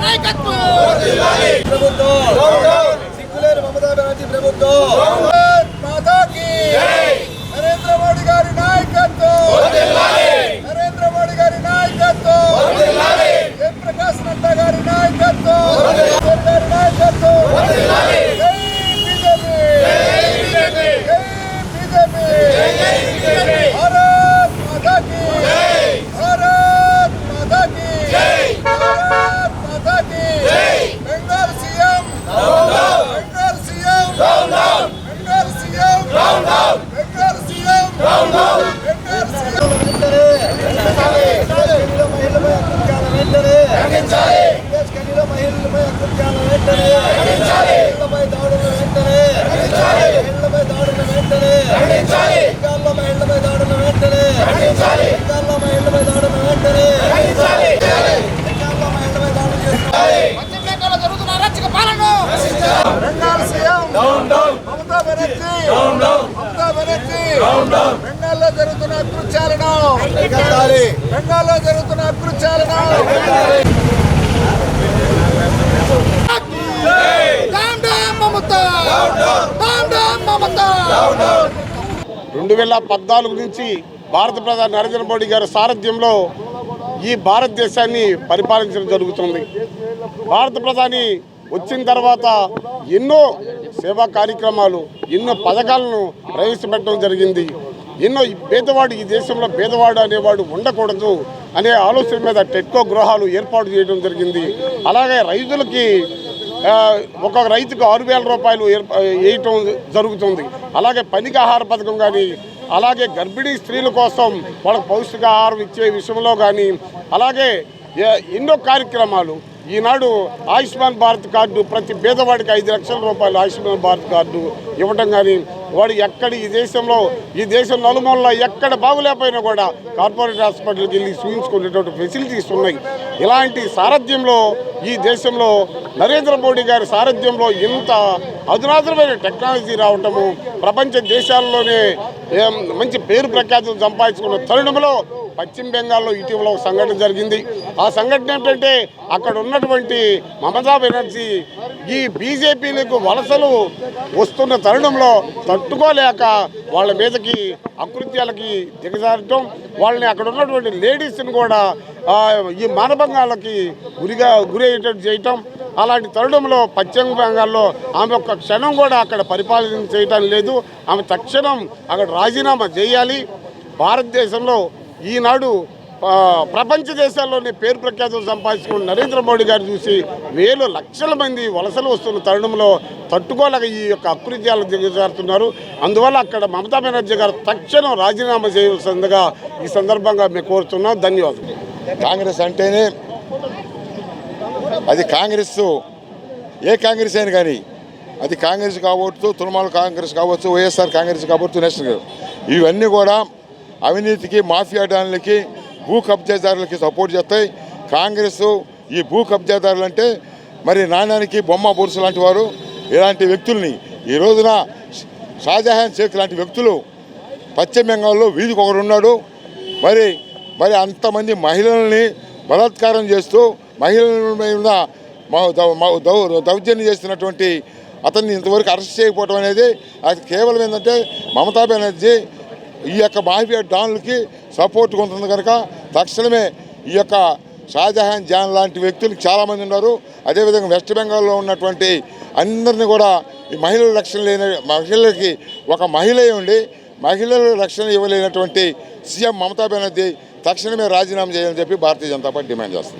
నాయకత్వం. బెనర్జీ మమతా బెనర్జీ బెంగాల్లో జరుగుతున్న అకృత్యాలను బెంగాల్లో జరుగుతున్న అకృత్యాలను రెండు వేల పద్నాలుగు నుంచి భారత ప్రధాని నరేంద్ర మోడీ గారి సారథ్యంలో ఈ భారతదేశాన్ని పరిపాలించడం జరుగుతుంది. భారత ప్రధాని వచ్చిన తర్వాత ఎన్నో సేవా కార్యక్రమాలు ఎన్నో పథకాలను ప్రవేశపెట్టడం జరిగింది. ఎన్నో పేదవాడు ఈ దేశంలో పేదవాడు అనేవాడు ఉండకూడదు అనే ఆలోచన మీద టెట్కో గృహాలు ఏర్పాటు చేయడం జరిగింది. అలాగే రైతులకి ఒక రైతుకు ఆరు వేల రూపాయలు వేయటం జరుగుతుంది. అలాగే పనికి ఆహార పథకం కానీ అలాగే గర్భిణీ స్త్రీల కోసం వాళ్ళకు పౌష్టికాహారం ఇచ్చే విషయంలో కానీ అలాగే ఎన్నో కార్యక్రమాలు ఈనాడు ఆయుష్మాన్ భారత్ కార్డు ప్రతి పేదవాడికి ఐదు లక్షల రూపాయలు ఆయుష్మాన్ భారత్ కార్డు ఇవ్వటం కానీ వాడు ఎక్కడ ఈ దేశంలో ఈ దేశం నలుమూలలో ఎక్కడ బాగులేకపోయినా కూడా కార్పొరేట్ హాస్పిటల్కి వెళ్ళి చూపించుకునేటువంటి ఫెసిలిటీస్ ఉన్నాయి. ఇలాంటి సారథ్యంలో ఈ దేశంలో నరేంద్ర మోడీ గారి సారథ్యంలో ఇంత అధునాతనమైన టెక్నాలజీ రావటము ప్రపంచ దేశాల్లోనే మంచి పేరు ప్రఖ్యాతులు సంపాదించుకున్న తరుణంలో పశ్చిమ బెంగాల్లో ఇటీవల ఒక సంఘటన జరిగింది. ఆ సంఘటన ఏంటంటే అక్కడ ఉన్నటువంటి మమతా బెనర్జీ ఈ బీజేపీలకు వలసలు వస్తున్న తరుణంలో తట్టుకోలేక వాళ్ళ మీదకి అకృత్యాలకి దిగజారటం వాళ్ళని అక్కడ ఉన్నటువంటి లేడీస్ని కూడా ఈ మానభంగాలకి గురిగా గురయ్యేటట్టు చేయటం అలాంటి తరుణంలో పశ్చిమ బెంగాల్లో ఆమె ఒక్క క్షణం కూడా అక్కడ పరిపాలన చేయటం లేదు. ఆమె తక్షణం అక్కడ రాజీనామా చేయాలి. భారతదేశంలో ఈనాడు ప్రపంచ దేశాల్లోనే పేరు ప్రఖ్యాతులు సంపాదించుకున్న నరేంద్ర మోడీ గారు చూసి వేలు లక్షల మంది వలసలు వస్తున్న తరుణంలో తట్టుకోలేక ఈ యొక్క అకృత్యాలు దిగజారుతున్నారు అందువల్ల అక్కడ మమతా బెనర్జీ గారు తక్షణం రాజీనామా చేయవలసిందిగా ఈ సందర్భంగా మేము కోరుతున్నాం. ధన్యవాదాలు. కాంగ్రెస్ అంటేనే అది కాంగ్రెస్ ఏ కాంగ్రెస్ అయినా కానీ అది కాంగ్రెస్ కావచ్చు తృణమూల కాంగ్రెస్ కావచ్చు వైఎస్ఆర్ కాంగ్రెస్ కావచ్చు నేషనల్ ఇవన్నీ కూడా అవినీతికి మాఫియా డాన్లకి భూ కబ్జాదారులకి సపోర్ట్ చేస్తాయి. కాంగ్రెస్ ఈ భూ కబ్జాదారులు అంటే మరి నాణ్యానికి బొమ్మ బొరుసు లాంటి వారు. ఇలాంటి వ్యక్తుల్ని ఈ రోజున షాజహాన్ షేక్ లాంటి వ్యక్తులు పశ్చిమ బెంగాల్లో వీధికి ఒకడు ఉన్నాడు. మరి మరి అంతమంది మహిళల్ని బలాత్కారం చేస్తూ మహిళల మీద మా- దౌ- దౌర్జన్యం చేస్తున్నటువంటి అతన్ని ఇంతవరకు అరెస్ట్ చేయకపోవడం అనేది అది కేవలం ఏంటంటే మమతా బెనర్జీ ఈ యొక్క మాఫియా డాన్లకి సపోర్ట్ ఉంటుంది కనుక తక్షణమే ఈ యొక్క షాజహాన్ జాన్ లాంటి వ్యక్తులు చాలామంది ఉన్నారు. అదేవిధంగా వెస్ట్ బెంగాల్లో ఉన్నటువంటి అందరిని కూడా ఈ మహిళల రక్షణ లేని మహిళలకి ఒక మహిళ ఉండి మహిళలకు రక్షణ ఇవ్వలేనటువంటి సీఎం మమతా బెనర్జీ తక్షణమే రాజీనామా చేయాలని చెప్పి భారతీయ జనతా పార్టీ డిమాండ్ చేస్తుంది.